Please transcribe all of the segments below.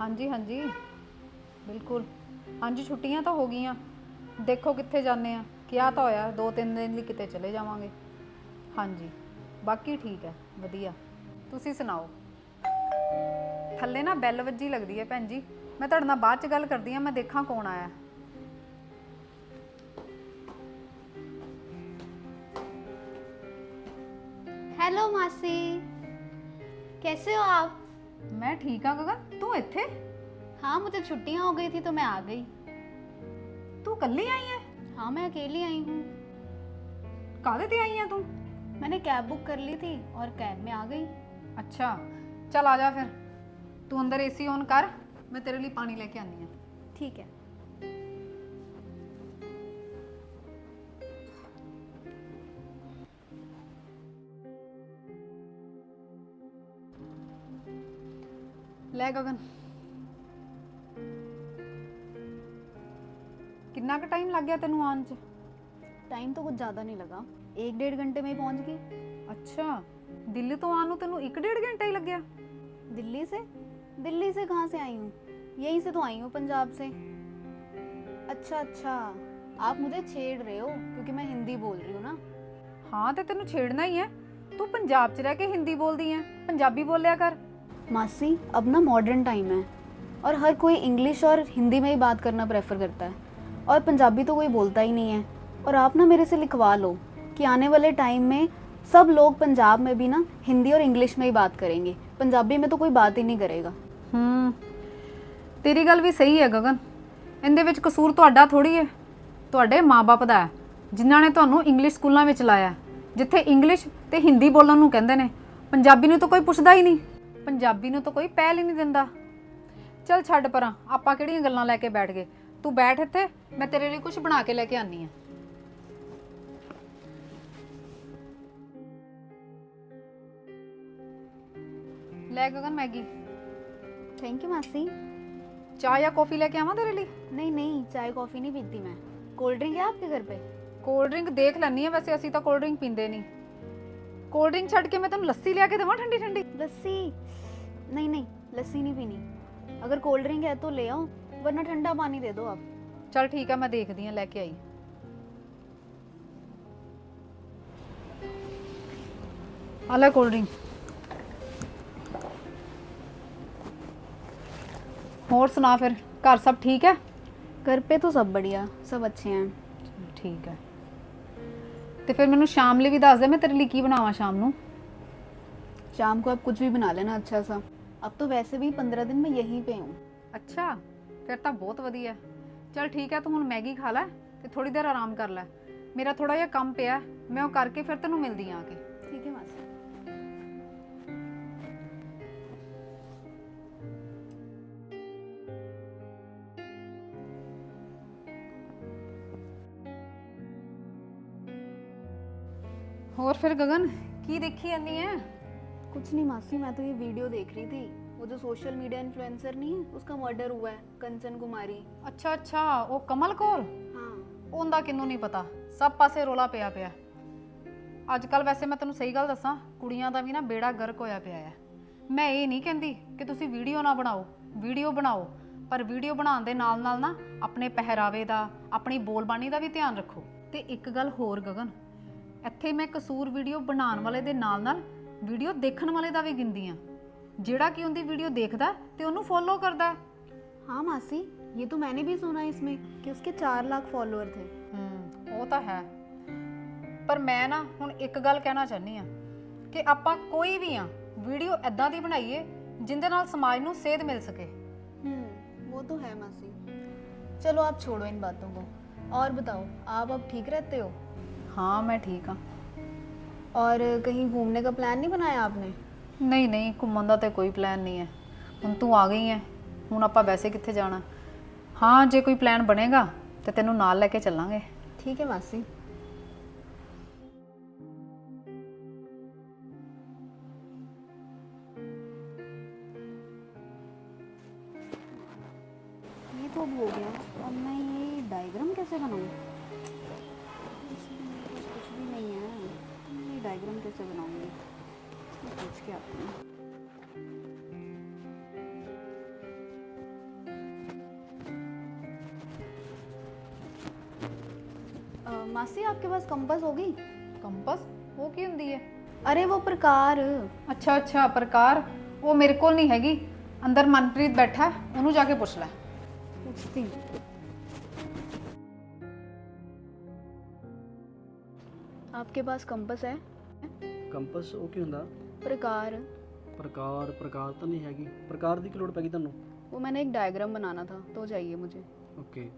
ਹਾਂਜੀ ਹਾਂਜੀ ਬਿਲਕੁਲ ਹਾਂਜੀ ਛੁੱਟੀਆਂ ਤਾਂ ਹੋ ਗਈਆਂ ਦੇਖੋ ਕਿੱਥੇ ਜਾਂਦੇ ਆ ਕਿਹਾ ਤਾਂ ਹੋਇਆ ਦੋ ਤਿੰਨ ਦਿਨ ਲਈ ਕਿਤੇ ਚਲੇ ਜਾਵਾਂਗੇ ਹਾਂਜੀ ਬਾਕੀ ਠੀਕ ਹੈ ਵਧੀਆ ਤੁਸੀਂ ਸੁਣਾਓ ਥੱਲੇ ਨਾ ਬੈਲ ਵੱਜੀ ਲੱਗਦੀ ਹੈ ਭੈਣ ਜੀ ਮੈਂ ਤੁਹਾਡੇ ਨਾਲ ਬਾਅਦ ਚ ਗੱਲ ਕਰਦੀ ਆ ਮੈਂ ਦੇਖਾਂ ਕੌਣ ਆਇਆ हेलो मासी कैसे हो आप मैं ठीक हाँ गगन? तू ਇੱਥੇ हाँ मुझे छुट्टियाँ हो गई थी तो मैं आ गई। तू कल्ली आई है? हाँ मैं अकेली आई हूँ। काले ते आई है तू? मैंने कैब बुक कर ली थी और कैब में आ गई। अच्छा चल आ जा फिर। तू अंदर एसी ऑन कर मैं तेरे लिए पानी लेके आनी है। ठीक है। ਲੈ ਗਗਨ ਕਿੰਨਾ ਕੁ ਟਾਈਮ ਲੱਗ ਗਿਆ ਤੈਨੂੰ ਆਉਣ ਚ टाइम तो कुछ ज़्यादा नहीं लगा एक डेढ़ घंटे में ही पहुंच गई ਅੱਛਾ ਦਿੱਲੀ ਤੋਂ ਆਉਣ ਨੂੰ ਤੈਨੂੰ 1.5 ਘੰਟਾ ਹੀ ਲੱਗਿਆ दिल्ली से दिल्ली से कहाँ से आई हूँ यहीं से तो आई हूँ पंजाब से अच्छा अच्छा आप मुझे छेड़ रहे हो क्योंकि मैं हिंदी बोल रही हूँ ना ਹਾਂ ਤੇ ਤੈਨੂੰ ਛੇੜਨਾ ਹੀ ਹੈ ਤੂੰ ਪੰਜਾਬ 'ਚ ਰਹਿ ਕੇ ਹਿੰਦੀ ਬੋਲਦੀ ਹੈ ਪੰਜਾਬੀ ਬੋਲਿਆ ਕਰ मासी अब ना मॉडर्न टाइम है और हर कोई इंग्लिश और हिंदी में ही बात करना प्रेफर करता है और पंजाबी तो कोई बोलता ही नहीं है और आप ना मेरे से लिखवा लो कि आने वाले टाइम में सब लोग पंजाब में भी ना हिंदी और इंग्लिश में ही बात करेंगे पंजाबी में तो कोई बात ही नहीं करेगा ਹੂੰ ਤੇਰੀ ਗੱਲ ਵੀ ਸਹੀ ਹੈ ਗਗਨ ਇਹਦੇ ਵਿੱਚ ਕਸੂਰ ਤੁਹਾਡਾ ਥੋੜੀ ਹੈ ਤੁਹਾਡੇ ਮਾਪੇ ਦਾ ਹੈ ਜਿਨ੍ਹਾਂ ਨੇ ਤੁਹਾਨੂੰ ਇੰਗਲਿਸ਼ ਸਕੂਲਾਂ ਵਿੱਚ ਲਾਇਆ ਜਿੱਥੇ ਇੰਗਲਿਸ਼ ਤੇ ਹਿੰਦੀ ਬੋਲਣ ਨੂੰ ਕਹਿੰਦੇ ਨੇ ਪੰਜਾਬੀ ਨੂੰ ਤਾਂ ਕੋਈ ਪੁੱਛਦਾ ਹੀ ਨਹੀਂ ਪੰਜਾਬੀ ਨੂੰ ਤਾਂ ਕੋਈ ਪਹਿਲ ਹੀ ਨਹੀਂ ਦਿੰਦਾ ਚੱਲ ਛੱਡ ਪਰਾਂ ਆਪਾਂ ਕਿਹੜੀਆਂ ਗੱਲਾਂ ਲੈ ਕੇ ਬੈਠ ਗਏ ਤੂੰ ਬੈਠ ਇੱਥੇ ਮੈਂ ਤੇਰੇ ਲਈ ਕੁਝ ਬਣਾ ਕੇ ਲੈ ਕੇ ਆਨੀ ਆ ਲੈ ਗਗਨ ਮੈਗੀ थैंक यू मासी ਚਾਹ ਜਾਂ ਕੌਫੀ ਲੈ ਕੇ ਆਵਾਂ ਤੇਰੇ ਲਈ नहीं नहीं चाय कॉफ़ी नहीं पीती मैं कोल्ड ड्रिंक है आपके घर पे ਕੋਲਡ ਡਰਿੰਕ ਦੇਖ ਲੈਣੀ ਆ ਵੈਸੇ ਅਸੀਂ ਤਾਂ ਕੋਲਡ ਡਰਿੰਕ ਪੀਂਦੇ ਨਹੀਂ ਕੋਲਡ ਡਰਿੰਕ ਛੱਡ ਕੇ ਮੈਂ ਤੈਨੂੰ ਲੱਸੀ ਲਿਆ ਕੇ ਦੇਵਾਂ ਠੰਡੀ ਠੰਡੀ लस्सी नहीं नहीं लस्सी नहीं पीनी अगर कोल्ड ड्रिंक है तो ले आओ वरना ठंडा पानी दे दो आप ਚਲ ਠੀਕ ਆ ਮੈਂ ਦੇਖਦੀ ਆ ਲੈ ਕੇ ਆਈ ਆ ਲੈ ਕੋਲਡ ਡਰਿੰਕ ਹੋਰ ਸੁਣਾ ਫਿਰ ਘਰ ਸਭ ਠੀਕ ਹੈ घर पे तो सब बढ़िया सब अच्छे हैं ਠੀਕ ਹੈ ਤੇ ਫਿਰ ਮੈਨੂੰ ਸ਼ਾਮ ਲਈ ਵੀ ਦੱਸ ਦੇ ਮੈਂ ਤੇਰੇ ਲਈ ਕੀ ਬਣਾਵਾਂ ਸ਼ਾਮ ਨੂੰ शाम को आप कुछ भी बना लेना अच्छा सा अब तो वैसे भी पंद्रह दिन मैं यहीं पे हूँ ਅੱਛਾ ਫਿਰ ਤਾਂ ਬਹੁਤ ਵਧੀਆ ਚਲ ਠੀਕ ਹੈ ਤੂੰ ਹੁਣ ਮੈਗੀ ਖਾ ਲੈ ਤੇ ਥੋੜੀ ਦੇਰ ਆਰਾਮ ਕਰ ਲੈ ਮੇਰਾ ਥੋੜਾ ਜਿਹਾ ਕੰਮ ਪਿਆ ਹੈ, ਮੈਂ ਉਹ ਕਰਕੇ ਫਿਰ ਤੈਨੂੰ ਮਿਲਦੀ ਆਂ ਆ ਕੇ ਹੋਰ ਫਿਰ ਗਗਨ ਕੀ ਦੇਖੀ ਜਾਂਦੀ ਐ? कुछ नहीं मासी मैं तो ये वीडियो देख रही थी वो जो सोशल मीडिया इन्फ्लुएंसर नहीं है उसका मर्डर हुआ है ਅੱਛਾ ਅੱਛਾ ਉਹ ਕਮਲ ਕੌਰ? हाँ ਉਹਦਾ ਕਿੰਨੂੰ ਨਹੀਂ ਪਤਾ? ਸਭ ਪਾਸੇ ਰੋਲਾ ਪਿਆ ਪਿਆ। ਅੱਜ ਕੱਲ ਵੈਸੇ ਮੈਂ ਤੈਨੂੰ ਸਹੀ ਗੱਲ ਦੱਸਾਂ ਕੁੜੀਆਂ ਦਾ ਵੀ ਨਾ ਬੇੜਾ ਗਰਕ ਹੋਇਆ ਪਿਆ ਹੈ। ਮੈਂ ਇਹ ਨਹੀਂ ਕਹਿੰਦੀ ਕਿ ਤੁਸੀਂ ਵੀਡੀਓ ਨਾ ਬਣਾਓ ਵੀਡੀਓ ਬਣਾਓ। ਪਰ ਵੀਡੀਓ ਬਣਾਉਣ ਦੇ ਨਾਲ ਨਾਲ ਨਾ ਆਪਣੇ ਪਹਿਰਾਵੇ ਦਾ ਆਪਣੀ ਬੋਲਬਾਣੀ ਦਾ ਵੀ ਧਿਆਨ ਰੱਖੋ। ਤੇ ਇੱਕ ਗੱਲ ਹੋਰ ਗਗਨ ਇੱਥੇ ਮੈਂ ਕਸੂਰ ਵੀਡੀਓ ਬਣਾਉਣ ਵਾਲੇ ਦੇ ਨਾਲ ਨਾਲ ਵੀਡੀਓ ਦੇਖਣ ਵਾਲੇ ਦਾ ਵੀ ਗਿਣਦੀ ਆ ਜਿਹੜਾ ਕਿ ਉਹਦੀ ਵੀਡੀਓ ਦੇਖਦਾ ਤੇ ਉਹਨੂੰ ਫੋਲੋ ਕਰਦਾ हाँ मासी ये तो मैंने भी सुना इसमें कि उसके चार लाख फॉलोअर थे ਹੂੰ ਉਹ ਤਾਂ ਹੈ ਪਰ ਮੈਂ ਨਾ ਹੁਣ ਇੱਕ ਗੱਲ ਕਹਿਣਾ ਚਾਹਨੀ ਆ ਕਿ ਆਪਾਂ ਕੋਈ ਵੀ ਆ ਵੀਡੀਓ ਐਦਾਂ ਦੀ ਬਣਾਈਏ ਜਿੰਦੇ ਨਾਲ ਸਮਾਜ ਨੂੰ ਸੇਧ ਮਿਲ ਸਕੇ हम्म वो तो है मासी चलो आप छोड़ो इन बातों को और बताओ आप अब ठीक रहते हो ਹਾਂ ਮੈਂ ਠੀਕ ਆ और कहीं घूमने का प्लान नहीं बनाया आपने ਨਹੀਂ ਨਹੀਂ ਘੁੰਮਣ ਦਾ ਤੇ ਕੋਈ ਪਲਾਨ ਨਹੀਂ ਹੈ ਹੁਣ ਤੂੰ ਆ ਗਈ ਹੈ ਹੁਣ ਆਪਾਂ ਵੈਸੇ ਕਿੱਥੇ ਜਾਣਾ ਹਾਂ ਜੇ ਕੋਈ ਪਲਾਨ ਬਣੇਗਾ ਤੇ ਤੈਨੂੰ ਨਾਲ ਲੈ ਕੇ ਚੱਲਾਂਗੇ ठीक है मासी डायग्राम कैसे बनाऊँगी? पूछ के आती हूँ। मासी आपके पास कंपास होगी? कंपास? वो की ਹੁੰਦੀ है? अरे वो प्रकार। अच्छा अच्छा प्रकार? वो मेरे को नहीं हैगी। अंदर मनप्रीत बैठा ਹੈ, ਉਹਨੂੰ ਜਾ ਕੇ ਪੁੱਛ पूछती आपके पास कंपास है? ਕੰਪਸ ਉਹ ਕੀ ਹੁੰਦਾ प्रकार ਪ੍ਰਕਾਰ ਪ੍ਰਕਾਰ ਤਾਂ ਨਹੀਂ ਹੈਗੀ ਪ੍ਰਕਾਰ ਦੀ ਕੀ ਲੋੜ ਪੈ ਗਈ ਤੁਹਾਨੂੰ वो मैंने एक डायग्राम बनाना था तो चाहिए मुझे ਓਕੇ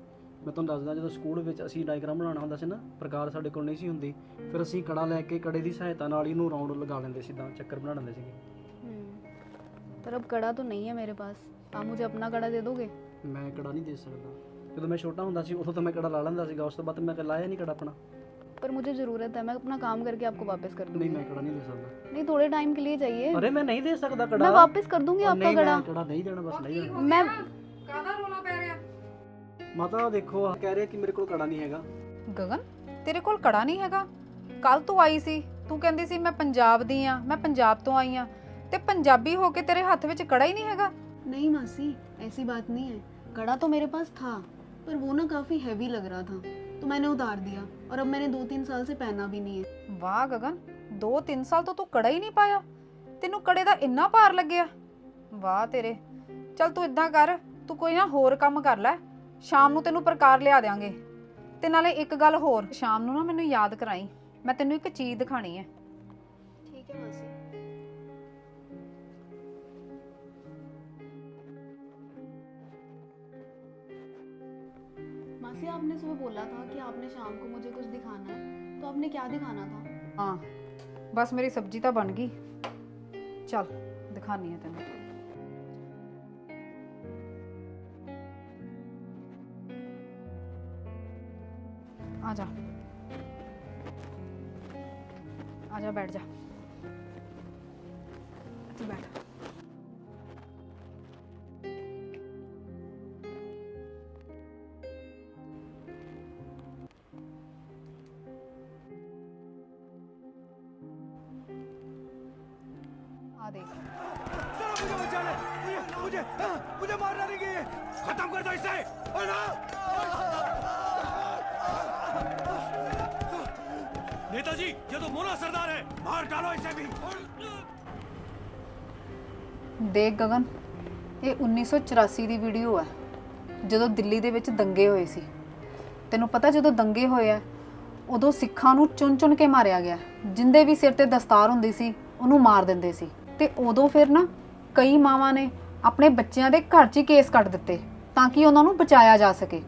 ਮੈਂ ਤੁਹਾਨੂੰ ਦੱਸਦਾ ਜਦੋਂ ਸਕੂਲ ਵਿੱਚ ਅਸੀਂ ਡਾਇਗਰਾਮ ਬਣਾਉਣਾ ਹੁੰਦਾ ਸੀ ਨਾ ਪ੍ਰਕਾਰ ਸਾਡੇ ਕੋਲ ਨਹੀਂ ਸੀ ਹੁੰਦੀ ਫਿਰ ਅਸੀਂ ਕੜਾ ਲੈ ਕੇ ਕੜੇ ਦੀ ਸਹਾਇਤਾ ਨਾਲ ਇਹਨੂੰ ਰਾਉਂਡ ਲਗਾ ਲੈਂਦੇ ਸੀ ਤਾਂ ਚੱਕਰ ਬਣਾ ਲੈਂਦੇ ਸੀਗੇ पर अब कड़ा तो नहीं है मेरे पास आप मुझे अपना कड़ा दे दोगे ਮੈਂ ਕੜਾ ਨਹੀਂ ਦੇ ਸਕਦਾ ਜਦੋਂ ਮੈਂ ਛੋਟਾ ਹੁੰਦਾ ਸੀ ਉਦੋਂ ਤਾਂ ਮੈਂ ਕੜਾ ਲਾ ਲੈਂਦਾ ਸੀਗਾ ਉਸ ਤੋਂ ਬਾਅਦ ਮੈਂ ਲਾਇਆ ਨਹੀਂ ਕੜਾ ਆਪਣਾ पर मुझे ज़रूरत है मैं अपना काम करके आपको वापस कर दूंगी ਨਹੀਂ ਮੈਂ ਕੜਾ ਨਹੀਂ ਦੇ ਸਕਦਾ नहीं थोड़े टाइम के लिए चाहिए ਅਰੇ ਮੈਂ ਨਹੀਂ ਦੇ ਸਕਦਾ ਕੜਾ मैं वापस कर दूंगी ਉਹ आपका ਨਹੀਂ कड़ा ਮੈਂ ਕੜਾ ਨਹੀਂ ਦੇਣਾ ਬਸ ਨਹੀਂ ਦੇਣਾ मैं ਕਾਹਦਾ ਰੋਲਾ ਪੈ ਰਿਹਾ ਮਾਤਾ ਦੇਖੋ ਆਹ ਕਹਿ ਰਹੇ ਕਿ ਮੇਰੇ ਕੋਲ ਕੜਾ ਨਹੀਂ ਹੈਗਾ ਗਗਨ ਤੇਰੇ ਕੋਲ ਕੜਾ ਨਹੀਂ ਹੈਗਾ ਕੱਲ ਤੂੰ ਆਈ ਸੀ ਤੂੰ ਕਹਿੰਦੀ ਸੀ ਮੈਂ ਪੰਜਾਬ ਦੀ ਆ ਮੈਂ ਪੰਜਾਬ ਤੋਂ ਆਈ ਆ ਤੇ ਪੰਜਾਬੀ ਹੋ ਕੇ ਤੇਰੇ ਹੱਥ ਵਿੱਚ ਕੜਾ ਹੀ ਨਹੀਂ ਹੈਗਾ नहीं मासी ऐसी बात नहीं है कड़ा तो मेरे पास था पर वो ना काफ़ी हैवी लग रहा था तो मैंने उतार दिया और अब मैंने दो तीन साल से पहना भी नहीं है ਵਾਹ ਗਗਨ 2-3 ਸਾਲ ਤੋਂ ਤੂੰ ਕੜਾ ਹੀ ਨਹੀਂ ਪਾਇਆ ਤੈਨੂੰ ਕੜੇ ਦਾ ਇੰਨਾ ਭਾਰ ਲੱਗਿਆ ਵਾਹ ਤੇਰੇ ਚੱਲ ਤੂੰ ਇਦਾਂ ਕਰ ਤੂੰ ਕੋਈ ਨਾ ਹੋਰ ਕੰਮ ਕਰ ਲੈ ਸ਼ਾਮ ਨੂੰ ਤੈਨੂੰ ਪ੍ਰਕਾਰ ਲਿਆ ਦਿਆਂਗੇ ਤੇ ਨਾਲੇ ਇੱਕ ਗੱਲ ਹੋਰ ਸ਼ਾਮ ਨੂੰ ਨਾ ਮੈਨੂੰ ਯਾਦ ਕਰਾਈ ਮੈਂ ਤੈਨੂੰ ਇੱਕ ਚੀਜ਼ ਦਿਖਾਣੀ ਹੈ ठीक हाँ से आपने सुबह बोला था कि आपने शाम को मुझे कुछ दिखाना है? तो आपने क्या दिखाना था? हाँ बस मेरी सब्ज़ी तो बन गई। चल, दिखानी है तेन आजा आजा बैठ जा। तू बैठ। मुझे मुझे हाँ, मुझे मारना नहीं चाहिए खत्म कर दो इसे और ना नेताजी ये तो मोना सरदार है मार डालो इसे भी ਦੇਖ ਗਗਨ ਇਹ 1984 ਦੀ ਵੀਡੀਓ ਹੈ ਜਦੋਂ ਦਿੱਲੀ ਦੇ ਵਿੱਚ ਦੰਗੇ ਹੋਏ ਸੀ ਤੈਨੂੰ ਪਤਾ ਜਦੋਂ ਦੰਗੇ ਹੋਏ ਆ ਉਦੋਂ ਸਿੱਖਾਂ ਨੂੰ ਚੁਣ-ਚੁਣ ਕੇ ਮਾਰਿਆ ਗਿਆ ਜਿੰਦੇ ਵੀ ਸਿਰ ਤੇ ਦਸਤਾਰ ਹੁੰਦੀ ਸੀ ਉਹਨੂੰ ਮਾਰ ਦਿੰਦੇ ਸੀ ਤੇ ਉਦੋਂ ਫਿਰ ਨਾ ਕਈ ਮਾਵਾਂ ਨੇ ਆਪਣੇ ਬੱਚਿਆਂ ਦੇ ਘਰ 'ਚ ਹੀ ਕੇਸ ਕੱਟ ਦਿੱਤੇ ਤਾਂ ਕਿ ਉਹਨਾਂ ਨੂੰ ਬਚਾਇਆ ਜਾ ਸਕੇ।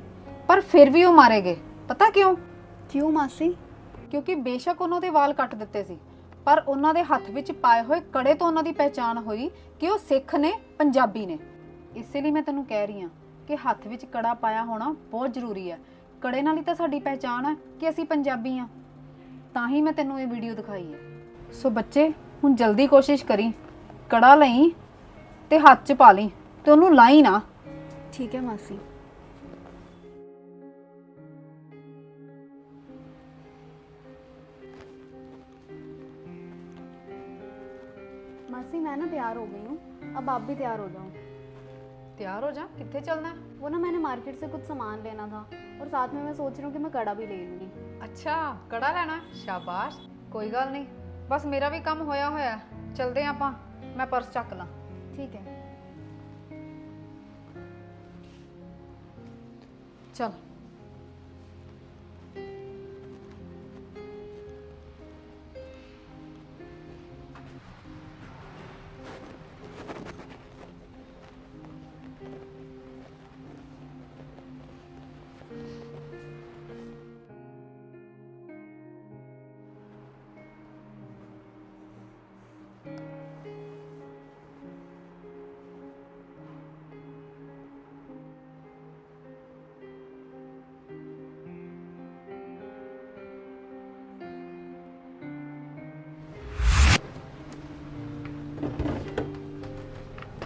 ਪਰ ਫਿਰ ਵੀ ਉਹ ਮਾਰੇ ਗਏ। ਪਤਾ ਕਿਉਂ? ਕਿਉਂ ਮਾਸੀ? ਕਿਉਂਕਿ ਬੇਸ਼ੱਕ ਉਹਨਾਂ ਦੇ ਵਾਲ ਕੱਟ ਦਿੱਤੇ ਸੀ। ਪਰ ਉਹਨਾਂ ਦੇ ਹੱਥ ਵਿੱਚ ਪਾਏ ਹੋਏ ਕੜੇ ਤੋਂ ਉਹਨਾਂ ਦੀ ਪਹਿਚਾਣ ਹੋਈ ਕਿ ਉਹ ਸਿੱਖ ਨੇ ਪੰਜਾਬੀ ਨੇ। ਇਸੇ ਲਈ ਮੈਂ ਤੈਨੂੰ ਕਹਿ ਰਹੀ ਹਾਂ ਕਿ ਹੱਥ ਵਿੱਚ ਕੜਾ ਪਾਇਆ ਹੋਣਾ ਬਹੁਤ ਜ਼ਰੂਰੀ ਹੈ। ਕੜੇ ਨਾਲ ਹੀ ਤਾਂ ਸਾਡੀ ਪਹਿਚਾਣ ਹੈ ਕਿ ਅਸੀਂ ਪੰਜਾਬੀ ਹਾਂ। ਤਾਂ ਹੀ ਮੈਂ ਤੈਨੂੰ ਇਹ ਵੀਡੀਓ ਦਿਖਾਈ ਹੈ। ਸੋ ਬੱਚੇ ਹੁਣ ਜਲਦੀ ਕੋਸ਼ਿਸ਼ ਕਰੀ। ਕੜਾ ਲਈ ਤੇ ਹੱਥ 'ਚ ਪਾ ਲਈ ਤੇ ਉਹਨੂੰ ਲਾਈ ਨਾ ठीक है मासी मासी मैं ना तैयार हो गई हूँ अब आप भी तैयार हो जाओ ਤਿਆਰ ਹੋ ਜਾ ਕਿੱਥੇ ਚੱਲਣਾ ਹੈ? वो ना मैंने मार्केट से कुछ सामान लेना था और साथ में मैं सोच रही हूँ कि मैं कड़ा भी ले लूँगी ਅੱਛਾ ਕੜਾ ਲੈਣਾ ਸ਼ਾਬਾਸ਼ ਕੋਈ ਗੱਲ ਨਹੀਂ ਬਸ ਮੇਰਾ ਵੀ ਕੰਮ ਹੋਇਆ ਹੋਇਆ ਚਲਦੇ ਆਂ ਆਪਾਂ ਮੈਂ ਪਰਸ ਚੱਕ ਲਾਂ ਠੀਕ ਹੈ। ਚਲ।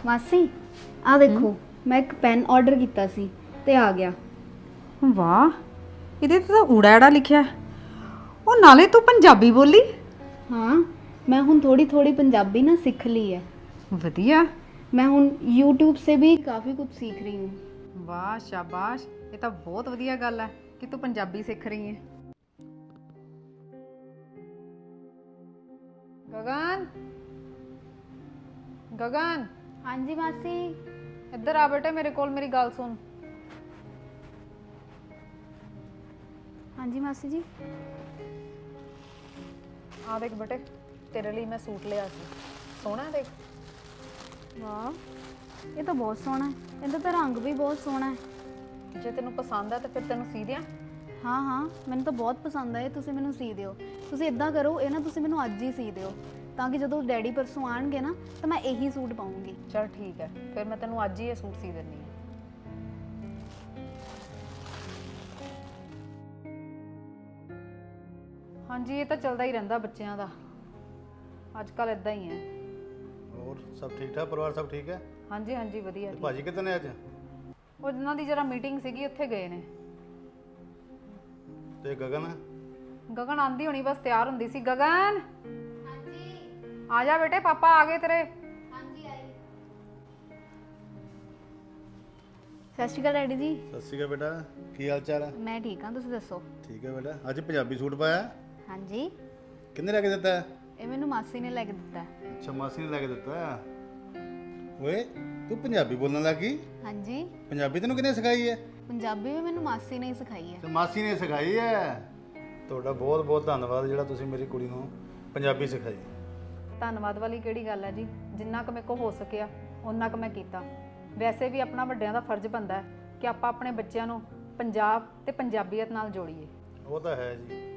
ਮਾਸੀ ਆ ਦੇਖੋ ਮੈਂ ਇੱਕ ਪੈਨ ਆਰਡਰ ਕੀਤਾ ਸੀ ਤੇ ਆ ਗਿਆ। ਵਾਹ ਇਹਦੇ ਤੇ ਤਾਂ ਊੜਾ ਐੜਾ ਲਿਖਿਆ। ਉਹ ਨਾਲੇ ਤੂੰ ਪੰਜਾਬੀ ਬੋਲੀ? ਹਾਂ ਮੈਂ ਹੁਣ ਥੋੜੀ ਥੋੜੀ ਪੰਜਾਬੀ ਨਾ ਸਿੱਖ ਲਈ ਹੈ ਵਧੀਆ। मैं हूँ यूट्यूब से भी काफ़ी कुछ सीख रही हूँ ਵਾਹ ਸ਼ਾਬਾਸ਼। ਇਹ ਤਾਂ ਬਹੁਤ ਵਧੀਆ ਗੱਲ ਹੈ ਕਿ ਤੂੰ ਪੰਜਾਬੀ ਸਿੱਖ ਰਹੀ ਹੈ ਗਗਨ। ਗਗਨ। ਹਾਂਜੀ ਮਾਸੀ। ਇੱਧਰ ਆ ਬੇਟੇ ਮੇਰੇ ਕੋਲ ਮੇਰੀ ਗੱਲ ਸੁਣ। ਹਾਂਜੀ ਮਾਸੀ ਜੀ। ਆ ਦੇਖ ਬੇਟੇ ਤੇਰੇ ਲਈ ਮੈਂ ਸੂਟ ਲਿਆ ਸੀ। ਸੋਹਣਾ ਦੇਖ। ਵਾਹ ਇਹ ਤਾਂ ਬਹੁਤ ਸੋਹਣਾ ਹੈ। ਇਹਦਾ ਤਾਂ ਰੰਗ ਵੀ ਬਹੁਤ ਸੋਹਣਾ ਹੈ। ਜੇ ਤੈਨੂੰ ਪਸੰਦ ਆ ਤਾਂ ਫਿਰ ਤੈਨੂੰ ਸੀ ਦਿਆਂ। ਹਾਂ ਹਾਂ ਮੈਨੂੰ ਤਾਂ ਬਹੁਤ ਪਸੰਦ ਆਇਆ ਤੁਸੀਂ ਮੈਨੂੰ ਸੀ ਦਿਓ। ਤੁਸੀਂ ਇਦਾਂ ਕਰੋ ਇਹ ਨਾ ਤੁਸੀਂ ਮੈਨੂੰ ਅੱਜ ਹੀ ਸੀ ਦਿਓ। ਤਾਂ ਕਿ ਜਦੋਂ ਡੈਡੀ ਪਰਸੋਂ ਆਣਗੇ ਨਾ ਤਾਂ ਮੈਂ ਇਹੀ ਸੂਟ ਪਾਉਂਗੀ। ਚਲ ਠੀਕ ਹੈ ਫਿਰ ਮੈਂ ਤੈਨੂੰ ਅੱਜ ਹੀ ਇਹ ਸੂਟ ਸੀ ਦਿੰਨੀ ਆ ਹਾਂਜੀ ਇਹ ਤਾਂ ਚੱਲਦਾ ਹੀ ਰਹਿੰਦਾ ਬੱਚਿਆਂ ਦਾ। ਅੱਜ ਕੱਲ ਇਦਾਂ ਹੀ ਹੈ। ਹੋਰ ਸਭ ਠੀਕ ਠਾਕ? ਪਰਿਵਾਰ ਸਭ ਠੀਕ ਹੈ? ਹਾਂਜੀ ਹਾਂਜੀ ਵਧੀਆ ਤੇ ਠੀਕ। ਭਾਜੀ ਕਿੱਥੇ ਨੇ ਅੱਜ? ਉਹ ਜਿਨ੍ਹਾਂ ਦੀ ਜਰਾ ਮੀਟਿੰਗ ਸੀਗੀ ਉੱਥੇ ਗਏ ਨੇ। ਤੇ ਗਗਨ? ਗਗਨ ਆਂਦੀ ਹੋਣੀ ਬਸ ਤਿਆਰ ਹੁੰਦੀ ਸੀ। ਗਗਨ! ਆ ਜਾ ਬੇਟੇ ਪਾਪਾ ਆ ਗਏ ਤੇਰੇ। ਸਤਿ ਸ਼੍ਰੀ ਅਕਾਲ ਡੈਡੀ ਜੀ। ਸਤਿ ਸ਼੍ਰੀ ਅਕਾਲ ਬੇਟਾ ਕੀ ਹਾਲ ਚਾਲ ਹੈ ਮੈਂ ਠੀਕ ਹਾਂ ਤੁਸੀਂ ਦੱਸੋ? ਠੀਕ ਹੈ ਬੇਟਾ ਅੱਜ ਪੰਜਾਬੀ ਸੂਟ ਪਾਇਆ? ਹਾਂਜੀ। ਕਿੰਨੇ ਲੈ ਕੇ ਦਿੱਤਾ? ਹੈ? ਇਹ ਮੈਨੂੰ ਮਾਸੀ ਨੇ ਲੈ ਕੇ ਦਿੱਤਾ। ਹੈ। ਅੱਛਾ ਮਾਸੀ ਨੇ ਲੈ ਕੇ ਦਿੱਤਾ? ਹੈ। ਓਏ ਤੂੰ ਪੰਜਾਬੀ ਬੋਲਣ ਲੱਗੀ ਹਾਂਜੀ। ਪੰਜਾਬੀ ਤੈਨੂੰ ਕਿਹਨੇ ਸਿਖਾਈ ਹੈ? ਪੰਜਾਬੀ ਵੀ ਮੈਨੂੰ ਮਾਸੀ ਨੇ ਹੀ ਸਿਖਾਈ ਹੈ। ਤੇ ਮਾਸੀ ਨੇ ਸਿਖਾਈ ਹੈ? ਤੁਹਾਡਾ ਬਹੁਤ ਬਹੁਤ ਧੰਨਵਾਦ ਜਿਹੜਾ ਤੁਸੀਂ ਮੇਰੀ ਕੁੜੀ ਨੂੰ ਪੰਜਾਬੀ ਸਿਖਾਈ। ਧੰਨਵਾਦ ਵਾਲੀ ਕਿਹੜੀ ਗੱਲ ਹੈ ਜੀ? ਜਿੰਨਾ ਕੁ ਮੇਰੇ ਕੋ ਹੋ ਸਕਿਆ ਉਹਨਾਂ ਕੁ ਮੈਂ ਕੀਤਾ। ਵੈਸੇ ਵੀ ਆਪਣਾ ਵੱਡਿਆਂ ਦਾ ਫਰਜ਼ ਬਣਦਾ ਹੈ ਕਿ ਆਪਾਂ ਆਪਣੇ ਬੱਚਿਆਂ ਨੂੰ ਪੰਜਾਬ ਤੇ ਪੰਜਾਬੀਅਤ ਨਾਲ ਜੋੜੀਏ। ਉਹ ਤਾਂ ਹੈ ਜੀ।